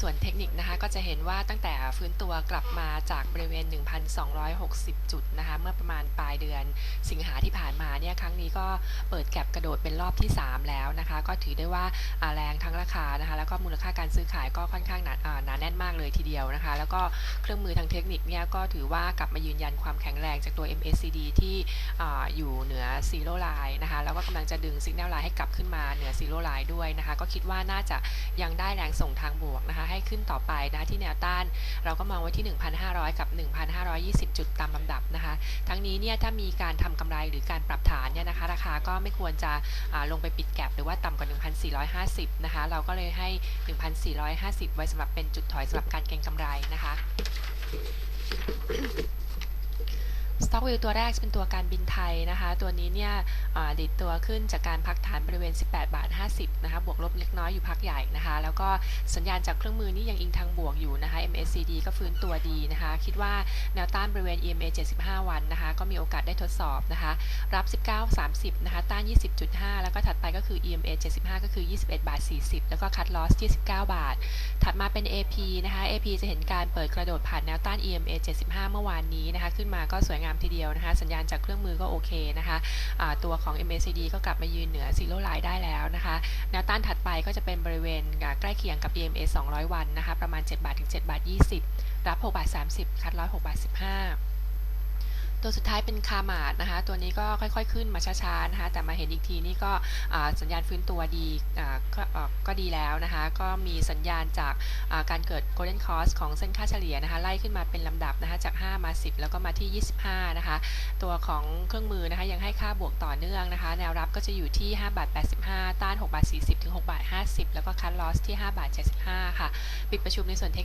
ส่วนเทคนิคนะคะก็จะเห็นว่าตั้งแต่ฟื้นตัวกลับมาจากบริเวณ 1,260 จุดนะคะเมื่อประมาณปลายเดือนสิงหาที่ผ่านมาเนี่ยครั้งนี้ก็เปิดแก็บกระโดดเป็นรอบที่ 3 แล้วนะคะ ก็ถือได้ว่าแรงทั้งราคานะคะแล้วก็มูลค่าการซื้อขายก็ค่อนข้างหนาหนาแน่นมากเลยทีเดียวนะคะ แล้วก็เครื่องมือทางเทคนิคเนี่ยก็ถือว่ากลับมายืนยันความแข็งแรงจากตัว MACD ที่ออยู่เหนือซีโร่ไลน์นะคะแล้วก็กำลังจะดึงสัญญาณไลน์ให้กลับขึ้นมาเหนือซีโร่ไลน์ด้วยนะคะ ก็คิดว่าน่าจะยังได้แรงส่งทางบวกนะคะให้ขึ้นต่อไปนะที่แนวต้าน เราก็มองไว้ที่ 1,500 กับ 1,520 จุดตามลำดับนะคะ ทั้งนี้เนี่ยถ้ามีการทำกำไรหรือการปรับฐานเนี่ยนะคะ ราคาก็ไม่ควรจะลงไปปิดแกลบหรือว่าต่ำกว่า 1,450 นะคะ เราก็เลยให้ 1,450 ไว้สำหรับเป็นจุดถอยสำหรับการเก็งกำไรนะคะ Stock View ตัวแรกจะเป็นตัวการบินไทยนะคะ ตัวนี้เนี่ยดิดตัวขึ้นจากการพักฐานบริเวณ 18 บาท 50 นะคะ บวกลบเล็กน้อยอยู่พักใหญ่นะคะ แล้วก็สัญญาณจากเครื่องมือนี่ยังอิงทางบวกอยู่นะคะ MACD ก็ฟื้นตัวดีนะคะ คิดว่าแนวต้านบริเวณ EMA 75 วันนะคะ ก็มีโอกาสได้ทดสอบนะคะ รับ 19 30 นะคะ ต้าน 20.5 แล้วก็ถัดไปก็คือ EMA 75 ก็คือ 21 บาท 40 แล้วก็คัดลอสที่19บาท ถัดมาเป็น AP นะคะ AP จะเห็นการเปิดกระโดดผ่านแนวต้าน EMA 75 เมื่อวานนี้นะคะ ขึ้นมาก็สวยงามทีเดียวนะคะ สัญญาณจากเครื่องมือก็โอเคนะคะะตัวของ MACD ก็กลับมายืนเหนือซีโร่ไลน์ได้แล้วนะคะแนวต้านถัดไปก็จะเป็นบริเวณใกล้เคียงกับ EMA 200 วันนะคะ ประมาณ7บาทถึง7บาท20 รับ6บาท30 คัดร้อย6บาท15 ตัวสุดท้ายเป็นคาร์มาดนะคะ ตัวนี้ก็ค่อยๆขึ้นมาช้าๆนะคะ แต่มาเห็นอีกทีนี่ก็สัญญาณฟื้นตัวดีก็ดีแล้วนะคะ ก็มีสัญญาณจากการเกิด golden cross ของเส้นค่าเฉลี่ยนะคะ ไล่ขึ้นมาเป็นลำดับนะคะ จาก 5 มา 10 แล้วก็มาที่ 25 นะคะ ตัวของเครื่องมือนะคะ ยังให้ค่าบวกต่อเนื่องนะคะ แนวรับก็จะอยู่ที่ 5 บาท 85 ต้าน 6 บาท 40 ถึง 6 บาท 50 แล้วก็คัทลอสที่ 5 บาท 75 ค่ะ ปิดประชุมในส่วนเทค